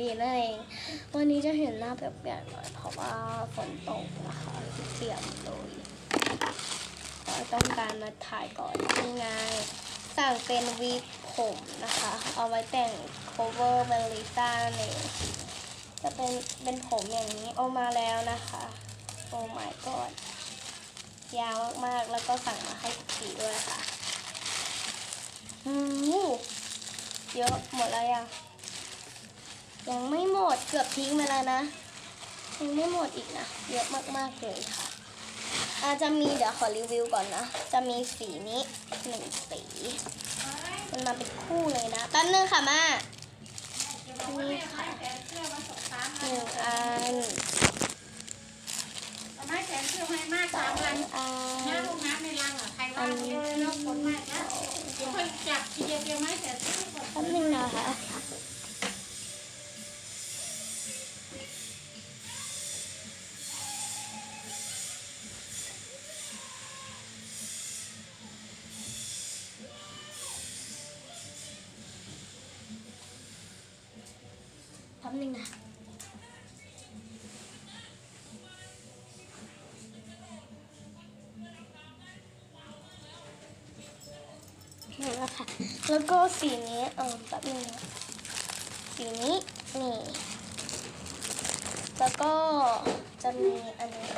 ดีนั่นเอง วันนี้จะเห็นหน้าเปียกๆหน่อยเพราะว่าฝนตกนะคะเปียกเลยต้องการมาถ่ายก่อนยังไงสั่งเป็นวีผมนะคะ เอาไว้แต่ง cover เป็นลิซ่านั่จะเป็นเป็นผมอย่างนี้เอามาแล้วนะคะ โอ้ my god ยาวมากๆ แล้วก็สั่งมาให้สีด้วยค่ะ อืมเยอะหมดแล้วยัง ยังไม่หมดเกือบทิ้งไปแล้วนะยังไม่หมดอีกนะเยอะมากๆเลยค่ะ อาจจะมีเดี๋ยวขอรีวิวก่อนนะ จะมีสีนี้หนึ่งสีมันมาเป็นคู่เลยนะแป๊บนึงค่ะมานี่ค่ะหนึ่งอันเอาไม้แขวนเสื้อให้มากสอสามงลังอัหน้านห้องน้ำในรังอะใครว่างเยอะแล้วคนมากนะเดี๋ยวค่อยจับทีเดียวเดียวไม้แขวนเสื้อก่อนแป๊บนึงนะคะ ป๊บนึงนะนี่แล้วค่ะ แล้วก็สีนี้เออแป๊บนึงนะสีนี้นี่ แล้วก็จะมีอันนี้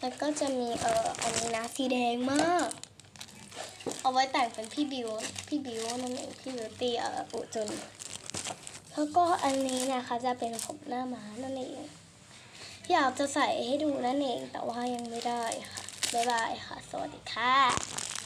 แล้วก็จะมีเอออันนี้นะสีแดงมาก เอาไว้แต่งเป็นพี่บิว พี่บิวนั่นเองพี่บิวตี้เอ่ออุจุนแล้วก็อันนี้นะคะจะเป็นผมหน้าม้านั่นเอง อยากจะใส่ให้ดูนั่นเองแต่ว่ายังไม่ได้ค่ะบ๊ายบายค่ะ สวัสดีค่ะ